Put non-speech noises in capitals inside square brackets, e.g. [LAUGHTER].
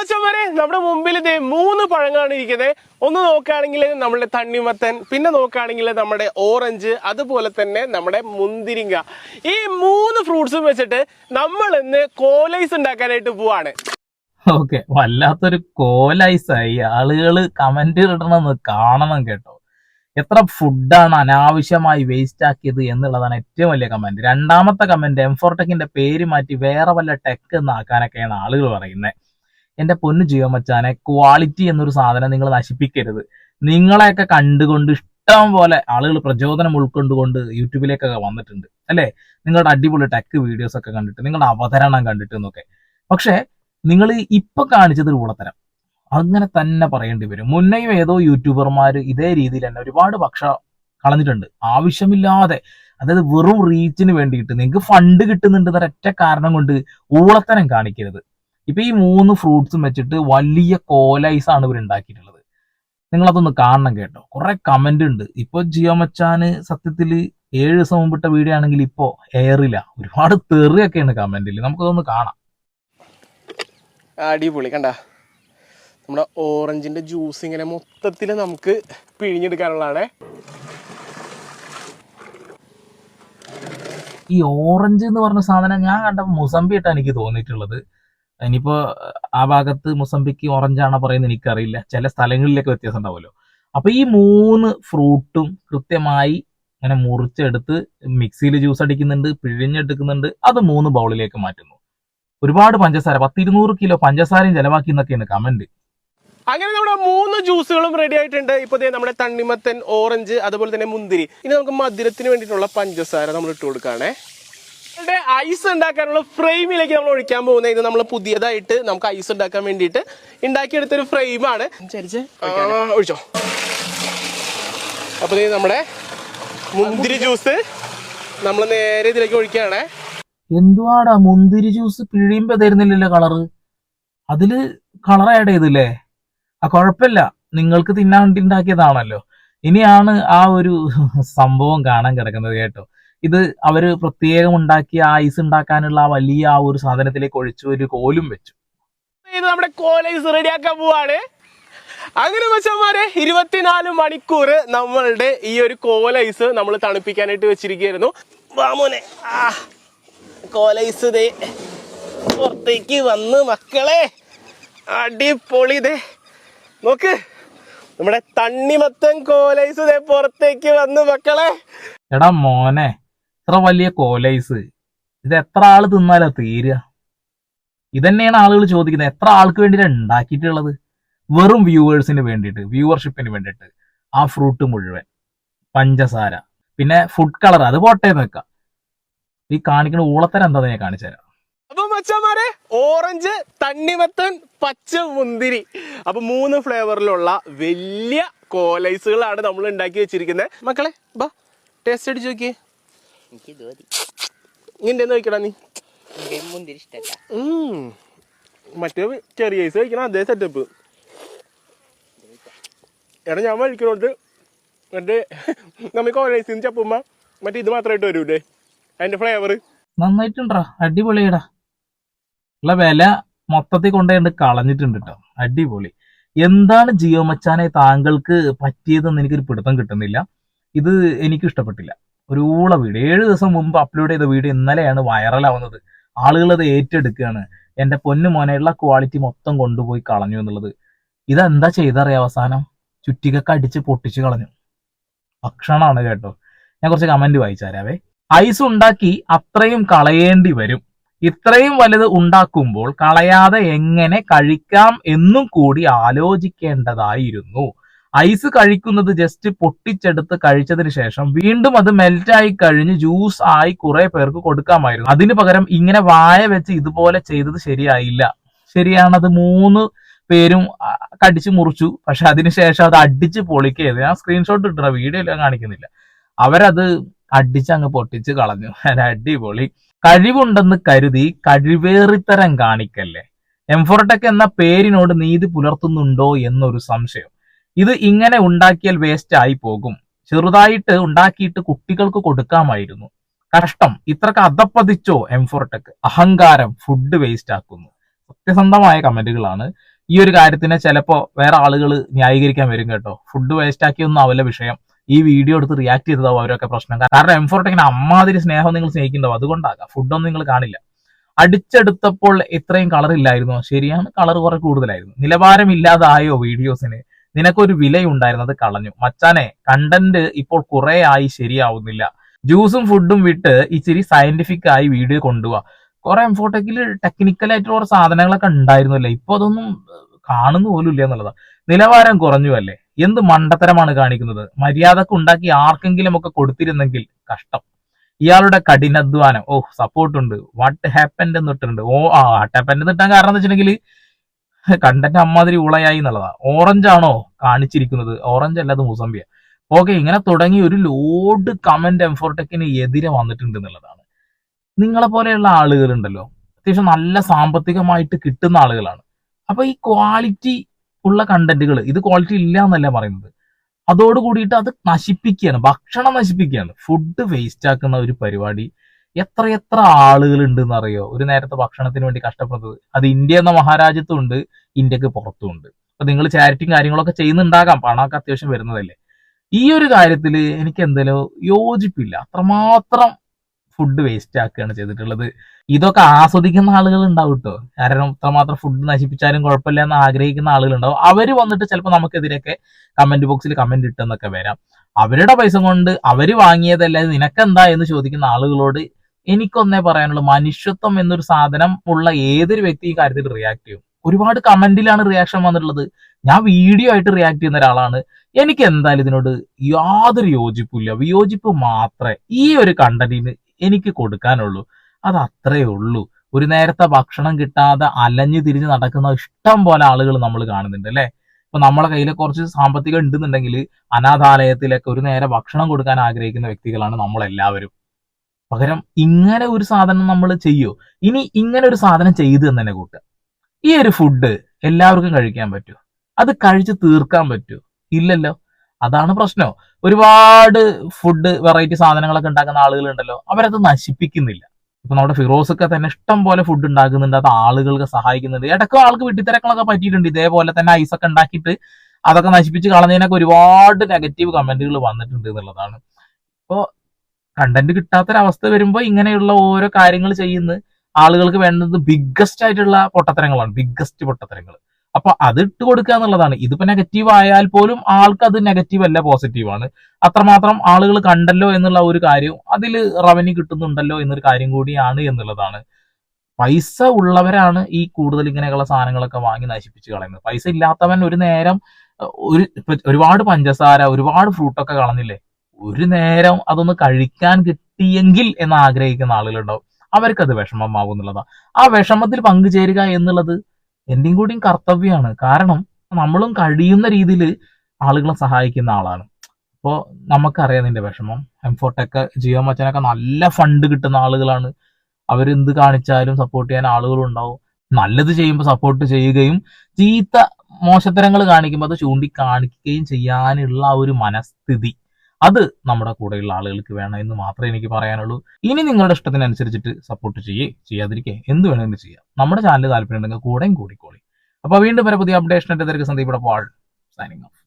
മച്ചന്മാരെ നമ്മുടെ മുമ്പിൽ ഇതേ മൂന്ന് പഴങ്ങളാണ് ഇരിക്കുന്നത്. ഒന്ന് നോക്കുകയാണെങ്കിൽ നമ്മുടെ തണ്ണിമത്തൻ പിന്നെ നോക്കുകയാണെങ്കിൽ നമ്മുടെ ഓറഞ്ച് അതുപോലെ തന്നെ നമ്മുടെ മുന്തിരിങ്ക ഈ മൂന്ന് ഫ്രൂട്ട്സും വെച്ചിട്ട് നമ്മൾ ഇന്ന് കോലൈസ് ഉണ്ടാക്കാനായിട്ട് പോവാണ്. ഓക്കെ വല്ലാത്തൊരു കോലൈസ് ആയി ആളുകൾ കമന്റ് ഇടണമെന്ന് കാണണം കേട്ടോ. എത്ര ഫുഡാണ് അനാവശ്യമായി വേസ്റ്റ് ആക്കിയത് എന്നുള്ളതാണ് ഏറ്റവും വലിയ കമന്റ് രണ്ടാമത്തെ കമന്റ് എംഫോർടെക്കിന്റെ പേര് മാറ്റി വേറെ വല്ല ടെക് എന്നാക്കാനൊക്കെയാണ് ആളുകൾ പറയുന്നത്. എന്റെ പൊന്നു ജീവമച്ചാനെ മച്ചാനെ ക്വാളിറ്റി എന്നൊരു സാധനം നിങ്ങൾ നശിപ്പിക്കരുത്. നിങ്ങളെയൊക്കെ കണ്ടുകൊണ്ട് ഇഷ്ടം പോലെ ആളുകൾ പ്രചോദനം ഉൾക്കൊണ്ടുകൊണ്ട് യൂട്യൂബിലേക്കൊക്കെ വന്നിട്ടുണ്ട് അല്ലേ? നിങ്ങളുടെ അടിപൊളി ടെക് വീഡിയോസ് ഒക്കെ കണ്ടിട്ട് നിങ്ങളുടെ അവതരണം കണ്ടിട്ട് എന്നൊക്കെ. പക്ഷേ നിങ്ങൾ ഇപ്പൊ കാണിച്ചത് ഒരു അങ്ങനെ തന്നെ പറയേണ്ടി വരും. മുന്നേയും ഏതോ യൂട്യൂബർമാർ ഇതേ രീതിയിൽ തന്നെ ഒരുപാട് പക്ഷ കളഞ്ഞിട്ടുണ്ട്. ആവശ്യമില്ലാതെ അതായത് വെറും റീച്ചിന് വേണ്ടിയിട്ട് നിങ്ങൾക്ക് ഫണ്ട് കിട്ടുന്നുണ്ട് കാരണം കൊണ്ട് ഊളത്തരം കാണിക്കരുത്. ഇപ്പൊ ഈ മൂന്ന് ഫ്രൂട്ട്സും വെച്ചിട്ട് വലിയ കോലൈസ് ആണ് ഇവർ ഉണ്ടാക്കിയിട്ടുള്ളത്. നിങ്ങളതൊന്ന് കാണണം കേട്ടോ. കുറെ കമന്റ് ഉണ്ട്. ഇപ്പൊ ജിയോ മച്ചാന് സത്യത്തിൽ ഏഴ് ദിവസം മുമ്പിട്ട വീഡിയോ ആണെങ്കിൽ ഇപ്പോ എയറില്ല ഒരുപാട് തെറിയൊക്കെയാണ് കമന്റിൽ നമുക്കതൊന്ന് കാണാം. അടിപൊളി. കണ്ട? നമ്മുടെ ഓറഞ്ചിന്റെ ജ്യൂസ് ഇങ്ങനെ മൊത്തത്തിൽ നമുക്ക് പിഴിഞ്ഞെടുക്കാനുള്ളതാണേ. ഈ ഓറഞ്ച് എന്ന് പറഞ്ഞ സാധനം ഞാൻ കണ്ട മുസമ്പി ആയിട്ടാണ് എനിക്ക് തോന്നിയിട്ടുള്ളത്. ഇനിയിപ്പോ ആ ഭാഗത്ത് മുസംബിക്ക് ഓറഞ്ച് ആണോ പറയുന്നത് എനിക്കറിയില്ല. ചില സ്ഥലങ്ങളിലൊക്കെ വ്യത്യാസം ഉണ്ടാവുമല്ലോ. അപ്പൊ ഈ മൂന്ന് ഫ്രൂട്ടും കൃത്യമായി ഇങ്ങനെ മുറിച്ചെടുത്ത് മിക്സിയിൽ ജ്യൂസ് അടിക്കുന്നുണ്ട് പിഴിഞ്ഞെടുക്കുന്നുണ്ട് അത് മൂന്ന് ബൗളിലേക്ക് മാറ്റുന്നു. ഒരുപാട് പഞ്ചസാര പത്തിരുന്നൂറ് കിലോ പഞ്ചസാരയും ചെലവാക്കി എന്നൊക്കെയാണ് കമന്റ്. അങ്ങനെ നമ്മുടെ മൂന്ന് ജ്യൂസുകളും റെഡി ആയിട്ടുണ്ട്. ഇപ്പൊ നമ്മുടെ തണ്ണിമത്തൻ ഓറഞ്ച് അതുപോലെ തന്നെ മുന്തിരി. ഇനി നമുക്ക് മധുരത്തിന് വേണ്ടിയിട്ടുള്ള പഞ്ചസാര നമ്മൾ ഇട്ട് കൊടുക്കുകയാണേ നമ്മുടെ ഐസ് ഉണ്ടാക്കാനുള്ള ഫ്രെയിമിലേക്ക് നമ്മൾ ഒഴിക്കാൻ പോകുന്നത് ഇത് നമ്മൾ പുതിയതായിട്ട് നമുക്ക് ഐസ് ഉണ്ടാക്കാൻ വേണ്ടിയിട്ട് ഉണ്ടാക്കിയെടുത്തൊരു ഫ്രെയിമാണ്. ഒഴിച്ചോ? അപ്പൊ നമ്മുടെ മുന്തിരി ജ്യൂസ് നമ്മൾ നേരെ ഇതിലേക്ക് ഒഴിക്കുകയാണേ. എന്തുവാടാ മുന്തിരി ജ്യൂസ് പിഴിയുമ്പോ തരുന്നില്ലല്ലോ കളറ്? അതിൽ കളർ ആഡ് ചെയ്തില്ലേ? ആ കുഴപ്പമില്ല. നിങ്ങൾക്ക് തിന്നാൻ വേണ്ടി ഉണ്ടാക്കിയതാണല്ലോ. ഇനിയാണ് ആ ഒരു സംഭവം കാണാൻ കിടക്കുന്നത് കേട്ടോ. ഇത് അവർ പ്രത്യേകം ഉണ്ടാക്കിയ ഐസ് ഉണ്ടാക്കാനുള്ള ആ വലിയ ആ ഒരു സാധനത്തിലേക്ക് ഒഴിച്ചു ഒരു കോലും വെച്ചു. ഇത് നമ്മുടെ കോലൈസ് റെഡിയാക്കാൻ പോവാണ്. അങ്ങനെ വെച്ചമാരെ ഇരുപത്തിനാല് മണിക്കൂർ നമ്മളുടെ ഈ ഒരു കോലൈസ് നമ്മൾ തണുപ്പിക്കാനായിട്ട് വെച്ചിരിക്കുകയായിരുന്നു. വാമോനെ ആ കോലൈസ് ദേ പുറത്തേക്ക് വന്ന് മക്കളെ. അടിപൊളി ദേ. നോക്ക്. നമ്മുടെ തണ്ണിമത്തൻ കോലൈസ് ദേ പുറത്തേക്ക് വന്ന് മക്കളെ. എടാ മോനെ. ഇത്ര വലിയ കോലൈസ്. ഇത് എത്ര ആൾ തിന്നാലാ തീരുക ഇതന്നെയാണ് ആളുകൾ ചോദിക്കുന്നത്. എത്ര ആൾക്ക് വേണ്ടിയിട്ടാണ് ഉണ്ടാക്കിയിട്ടുള്ളത് വെറും വ്യൂവേഴ്സിന് വേണ്ടിയിട്ട് വ്യൂവർഷിപ്പിന് വേണ്ടിയിട്ട്. ആ ഫ്രൂട്ട് മുഴുവൻ. പഞ്ചസാര. പിന്നെ ഫുഡ് കളർ. അത് പോട്ടെ വെക്കാം. ഈ കാണിക്കുന്ന ഊളത്തരം എന്താ ഞാൻ കാണിച്ചു തരാം? അപ്പൊ മച്ചന്മാരെ ഓറഞ്ച് തണ്ണിമത്തൻ പച്ച മുന്തിരി. അപ്പൊ മൂന്ന് ഫ്ലേവറിലുള്ള വലിയ കോലൈസുകളാണ് നമ്മൾ ഉണ്ടാക്കി വെച്ചിരിക്കുന്നത്. മക്കളെ ബാ ടേസ്റ്റ് അടിച്ച് നോക്കിയേ. എനിക്കിത് മതി ഇങ്ങനെ നോക്കടാ നീ? എനിക്ക് മുന്തിരി ഇഷ്ടല്ല. ഉം. മറ്റേ ചെറിയ ഐസ് കഴിക്കണം അതേ സെറ്റപ്പ് എടാ ഞാൻ കഴിക്കണോട്ട് മറ്റേ നമ്മൾ കോലൈസിന്ന് ചപ്പുമ്പോ മറ്റേ ഇത് മാത്രമായിട്ട് വരൂലേ അതിന്റെ ഫ്ലേവർ നന്നായിട്ടുണ്ടാ അടിപൊളിയടാ. ഉള്ള വില മൊത്തത്തിൽ കൊണ്ടുപോയി കളഞ്ഞിട്ടുണ്ട് കേട്ടോ അടിപൊളി. എന്താണ് ജിയോ മച്ചാനെ താങ്കൾക്ക് പറ്റിയതെന്ന് എനിക്കൊരു പിടുത്തം കിട്ടുന്നില്ല. ഇത് എനിക്ക് ഇഷ്ടപ്പെട്ടില്ല ഒരു ഊള വീഡിയോ ഏഴ് ദിവസം മുമ്പ് അപ്ലോഡ് ചെയ്ത വീഡിയോ ഇന്നലെയാണ് വൈറലാവുന്നത്. ആളുകൾ അത് ഏറ്റെടുക്കുകയാണ്. എന്റെ പൊന്നു മോനെയുള്ള ക്വാളിറ്റി മൊത്തം കൊണ്ടുപോയി കളഞ്ഞു എന്നുള്ളത്. ഇതെന്താ ചെയ്തറിയാം അവസാനം? ചുറ്റികൊക്കെ അടിച്ച് പൊട്ടിച്ച് കളഞ്ഞു. ഭക്ഷണമാണ് കേട്ടോ. ഞാൻ കുറച്ച് കമന്റ് വായിച്ചാരാവേ ഐസ് ഉണ്ടാക്കി അത്രയും കളയേണ്ടി വരും. ഇത്രയും വലുത് ഉണ്ടാക്കുമ്പോൾ കളയാതെ എങ്ങനെ കഴിക്കാം എന്നും കൂടി ആലോചിക്കേണ്ടതായിരുന്നു. ഐസ് കഴിക്കുന്നത് ജസ്റ്റ് പൊട്ടിച്ചെടുത്ത് കഴിച്ചതിന് ശേഷം വീണ്ടും അത് മെൽറ്റ് ആയി കഴിഞ്ഞ് ജ്യൂസ് ആയി കുറെ പേർക്ക് കൊടുക്കാമായിരുന്നു. അതിന് പകരം ഇങ്ങനെ വായ വെച്ച് ഇതുപോലെ ചെയ്തത് ശരിയായില്ല. ശരിയാണത് മൂന്ന് പേരും കടിച്ചു മുറിച്ചു. പക്ഷെ അതിനുശേഷം അത് അടിച്ച് പൊളിക്കരുത് ഞാൻ സ്ക്രീൻഷോട്ട് ഇട്ട വീഡിയോ എല്ലാം കാണിക്കുന്നില്ല. അവരത് അടിച്ച് അങ്ങ് പൊട്ടിച്ച് കളഞ്ഞു. [LAUGHS] അടിപൊളി. കഴിവുണ്ടെന്ന് കരുതി കഴിവേറിത്തരം കാണിക്കല്ലേ? എംഫോർടെക് എന്ന പേരിനോട് നീതി പുലർത്തുന്നുണ്ടോ എന്നൊരു സംശയം. ഇത് ഇങ്ങനെ ഉണ്ടാക്കിയാൽ വേസ്റ്റ് ആയി പോകും. ചെറുതായിട്ട് ഉണ്ടാക്കിയിട്ട് കുട്ടികൾക്ക് കൊടുക്കാമായിരുന്നു. കഷ്ടം. ഇത്രക്ക് അധപ്പതിച്ചോ എംഫോർട്ടക്ക് അഹങ്കാരം ഫുഡ് വേസ്റ്റ് ആക്കുന്നു. സത്യസന്ധമായ കമന്റുകളാണ്. ഈ ഒരു കാര്യത്തിനെ ചിലപ്പോ വേറെ ആളുകൾ ന്യായീകരിക്കാൻ വരും കേട്ടോ. ഫുഡ് വേസ്റ്റ് ആക്കിയൊന്നും ആവില്ല വിഷയം. ഈ വീഡിയോ എടുത്ത് റിയാക്ട് ചെയ്തതാവും അവരൊക്കെ പ്രശ്നം. കാരണം എം ഫോർട്ടേക്കിന് അമ്മാതിരി സ്നേഹം നിങ്ങൾ സ്നേഹിക്കുന്നുണ്ടാവും അതുകൊണ്ടാകാം. ഫുഡൊന്നും നിങ്ങൾ കാണില്ല. അടിച്ചെടുത്തപ്പോൾ ഇത്രയും കളർ ഇല്ലായിരുന്നു. ശരിയാണ്. കളർ കുറെ കൂടുതലായിരുന്നു. നിലവാരമില്ലാതായോ വീഡിയോസിന് നിനക്കൊരു വിലയുണ്ടായിരുന്നത് കളഞ്ഞു. മച്ചാനെ കണ്ടന്റ് ഇപ്പോൾ കുറെ ആയി ശരിയാവുന്നില്ല. ജ്യൂസും ഫുഡും വിട്ട് ഇച്ചിരി സയന്റിഫിക് ആയി വീഡിയോ കൊണ്ടുപോവാ കുറെ എംഫോട്ടെക്കിൽ ടെക്നിക്കൽ ആയിട്ടുള്ള കുറെ സാധനങ്ങളൊക്കെ ഉണ്ടായിരുന്നല്ലേ? ഇപ്പൊ അതൊന്നും കാണുന്നു പോലും ഇല്ല എന്നുള്ളതാ. നിലവാരം കുറഞ്ഞു അല്ലേ? എന്ത് മണ്ടത്തരമാണ് കാണിക്കുന്നത്? മര്യാദയ്ക്ക് ഉണ്ടാക്കി ആർക്കെങ്കിലും ഒക്കെ കൊടുത്തിരുന്നെങ്കിൽ കഷ്ടം. ഇയാളുടെ കഠിനാധ്വാനം. ഓ സപ്പോർട്ട് ഉണ്ട്. വാട്ട് ഹാപ്പൻഡ് എന്നിട്ടുണ്ട്. ഓ ആ വാട്ട് ഹാപ്പൻഡ് എന്നിട്ടാൻ കാരണം എന്ന് വെച്ചിട്ടുണ്ടെങ്കിൽ കണ്ടന്റ് അമ്മാതിരി ഉളയായി എന്നുള്ളതാ. ഓറഞ്ച് ആണോ കാണിച്ചിരിക്കുന്നത്? ഓറഞ്ച് അല്ലാതെ മുസംബിയ ഓക്കെ ഇങ്ങനെ തുടങ്ങി ഒരു ലോഡ് കമന്റ് എംഫോർട്ടെക്കിന് എതിരെ വന്നിട്ടുണ്ട് എന്നുള്ളതാണ്. നിങ്ങളെ പോലെയുള്ള ആളുകളുണ്ടല്ലോ. അത്യാവശ്യം നല്ല സാമ്പത്തികമായിട്ട് കിട്ടുന്ന ആളുകളാണ്. അപ്പൊ ഈ ക്വാളിറ്റി ഉള്ള കണ്ടന്റുകൾ ഇത് ക്വാളിറ്റി ഇല്ല എന്നല്ല പറയുന്നത്. അതോട് കൂടിയിട്ട് അത് നശിപ്പിക്കുകയാണ് ഭക്ഷണം നശിപ്പിക്കുകയാണ്. ഫുഡ് വേസ്റ്റ് ആക്കുന്ന ഒരു പരിപാടി എത്ര എത്ര ആളുകൾ ഉണ്ടെന്ന് അറിയോ ഒരു നേരത്തെ ഭക്ഷണത്തിന് വേണ്ടി കഷ്ടപ്പെടുന്നത്. അത് ഇന്ത്യ എന്ന മഹാരാജ്യത്തും ഉണ്ട് ഇന്ത്യയ്ക്ക് പുറത്തും ഉണ്ട് അപ്പൊ നിങ്ങൾ ചാരിറ്റിയും കാര്യങ്ങളൊക്കെ ചെയ്യുന്നുണ്ടാകാം. പണമൊക്കെ അത്യാവശ്യം വരുന്നതല്ലേ. ഈ ഒരു കാര്യത്തിൽ എനിക്ക് എന്തായാലും യോജിപ്പില്ല. അത്രമാത്രം ഫുഡ് വേസ്റ്റ് ആക്കുകയാണ് ചെയ്തിട്ടുള്ളത്. ഇതൊക്കെ ആസ്വദിക്കുന്ന ആളുകൾ ഉണ്ടാവും കേട്ടോ കാരണം ഇത്രമാത്രം ഫുഡ് നശിപ്പിച്ചാലും കുഴപ്പമില്ല എന്ന് ആഗ്രഹിക്കുന്ന ആളുകൾ ഉണ്ടാവും. അവർ വന്നിട്ട് ചിലപ്പോൾ നമുക്കെതിരെയൊക്കെ കമന്റ് ബോക്സിൽ കമന്റ് ഇട്ടെന്നൊക്കെ വരാം. അവരുടെ പൈസ കൊണ്ട് അവർ വാങ്ങിയതല്ലാതെ നിനക്കെന്താ എന്ന് ചോദിക്കുന്ന ആളുകളോട് എനിക്കൊന്നേ പറയാനുള്ളൂ. മനുഷ്യത്വം എന്നൊരു സാധനം ഉള്ള ഏതൊരു വ്യക്തി ഈ കാര്യത്തിൽ റിയാക്ട് ചെയ്യും? ഒരുപാട് കമന്റിലാണ് റിയാക്ഷൻ വന്നിട്ടുള്ളത്. ഞാൻ വീഡിയോ ആയിട്ട് റിയാക്ട് ചെയ്യുന്ന ഒരാളാണ്. എനിക്ക് എന്തായാലും ഇതിനോട് യാതൊരു യോജിപ്പില്ല വിയോജിപ്പ് മാത്രമേ ഈ ഒരു കണ്ടന്റിന് എനിക്ക് കൊടുക്കാനുള്ളൂ. അത് അത്രേ ഉള്ളൂ. ഒരു നേരത്തെ ഭക്ഷണം കിട്ടാതെ അലഞ്ഞു തിരിഞ്ഞ് നടക്കുന്ന ഇഷ്ടം പോലെ ആളുകൾ നമ്മൾ കാണുന്നുണ്ട് അല്ലെ? ഇപ്പൊ നമ്മളെ കയ്യിൽ കുറച്ച് സാമ്പത്തികം ഉണ്ടെന്നുണ്ടെങ്കിൽ അനാഥാലയത്തിലൊക്കെ ഒരു നേരെ ഭക്ഷണം കൊടുക്കാൻ ആഗ്രഹിക്കുന്ന വ്യക്തികളാണ് നമ്മളെല്ലാവരും. പകരം ഇങ്ങനെ ഒരു സാധനം നമ്മൾ ചെയ്യോ? ഇനി ഇങ്ങനെ ഒരു സാധനം ചെയ്തു എന്ന് തന്നെ കൂട്ടുക. ഈ ഒരു ഫുഡ് എല്ലാവർക്കും കഴിക്കാൻ പറ്റുമോ അത് കഴിച്ച് തീർക്കാൻ പറ്റുമോ ഇല്ലല്ലോ. അതാണ് പ്രശ്നം. ഒരുപാട് ഫുഡ് വെറൈറ്റി സാധനങ്ങളൊക്കെ ഉണ്ടാക്കുന്ന ആളുകളുണ്ടല്ലോ. അവരത് നശിപ്പിക്കുന്നില്ല. ഇപ്പൊ നമ്മുടെ ഫിറോസൊക്കെ തന്നെ ഇഷ്ടം പോലെ ഫുഡ് ഉണ്ടാക്കുന്നുണ്ട്. അത് ആളുകൾക്ക് സഹായിക്കുന്നുണ്ട്. ഇടയ്ക്ക് ആൾക്ക് വെട്ടിത്തിരക്കളൊക്കെ പറ്റിയിട്ടുണ്ട്. ഇതേപോലെ തന്നെ ഐസൊക്കെ ഉണ്ടാക്കിയിട്ട് അതൊക്കെ നശിപ്പിച്ച് കളഞ്ഞതിനൊക്കെ ഒരുപാട് നെഗറ്റീവ് കമന്റുകൾ വന്നിട്ടുണ്ട് എന്നുള്ളതാണ്. ഇപ്പോ കണ്ടന്റ് കിട്ടാത്തൊരവസ്ഥ വരുമ്പോൾ ഇങ്ങനെയുള്ള ഓരോ കാര്യങ്ങൾ ചെയ്യുന്ന ആളുകൾക്ക് വേണ്ടത് ബിഗ്ഗസ്റ്റ് ആയിട്ടുള്ള പൊട്ടത്തരങ്ങളാണ്. ബിഗ്ഗസ്റ്റ് പൊട്ടത്തരങ്ങൾ അപ്പൊ അത് ഇട്ട് കൊടുക്കുക എന്നുള്ളതാണ്. ഇതിപ്പോ നെഗറ്റീവ് ആയാൽ പോലും ആൾക്ക് അത് നെഗറ്റീവ് അല്ല പോസിറ്റീവാണ് അത്രമാത്രം ആളുകൾ കണ്ടല്ലോ എന്നുള്ള ഒരു കാര്യം അതിൽ റവന്യൂ കിട്ടുന്നുണ്ടല്ലോ എന്നൊരു കാര്യം കൂടിയാണ് എന്നുള്ളതാണ്. പൈസ ഉള്ളവരാണ് ഈ കൂടുതൽ ഇങ്ങനെയുള്ള സാധനങ്ങളൊക്കെ വാങ്ങി നശിപ്പിച്ച് കളയുന്നത്. പൈസ ഇല്ലാത്തവൻ ഒരു നേരം ഒരു ഒരുപാട് പഞ്ചസാര ഒരുപാട് ഫ്രൂട്ടൊക്കെ കളഞ്ഞില്ലേ? ഒരു നേരം അതൊന്ന് കഴിക്കാൻ കിട്ടിയെങ്കിൽ എന്ന് ആഗ്രഹിക്കുന്ന ആളുകളുണ്ടാവും. അവർക്കത് വിഷമമാവും എന്നുള്ളതാണ് ആ വിഷമത്തിൽ പങ്കുചേരുക എന്നുള്ളത് എന്റെയും കൂടിയും കർത്തവ്യമാണ് കാരണം നമ്മളും കഴിയുന്ന രീതിയിൽ ആളുകളെ സഹായിക്കുന്ന ആളാണ്. അപ്പോൾ നമുക്കറിയാം നിന്റെ വിഷമം. എംഫോട്ടൊക്കെ ജിയോ മച്ചനൊക്കെ നല്ല ഫണ്ട് കിട്ടുന്ന ആളുകളാണ്. അവരെന്ത് കാണിച്ചാലും സപ്പോർട്ട് ചെയ്യാൻ ആളുകളും ഉണ്ടാവും. നല്ലത് ചെയ്യുമ്പോൾ സപ്പോർട്ട് ചെയ്യുകയും ചീത്ത മോശത്തരങ്ങൾ കാണിക്കുമ്പോൾ അത് ചൂണ്ടിക്കാണിക്കുകയും ചെയ്യാനുള്ള ഒരു മനസ്ഥിതി. അത് നമ്മുടെ കൂടെയുള്ള ആളുകൾക്ക് വേണം എന്ന് മാത്രമേ എനിക്ക് പറയാനുള്ളൂ. ഇനി നിങ്ങളുടെ ഇഷ്ടത്തിനനുസരിച്ചിട്ട് സപ്പോർട്ട് ചെയ്യേ ചെയ്യാതിരിക്കേ. എന്ത് വേണമെങ്കിലും ചെയ്യാം. നമ്മുടെ ചാനൽ താല്പര്യം ഉണ്ടെങ്കിൽ കൂടെയും കൂടിക്കോളി. അപ്പൊ വീണ്ടും വരെ പുതിയ അപ്ഡേഷൻ എന്റെ തിരക്ക് സന്ദീപ് പാൾ സൈനിങ് ഓഫ്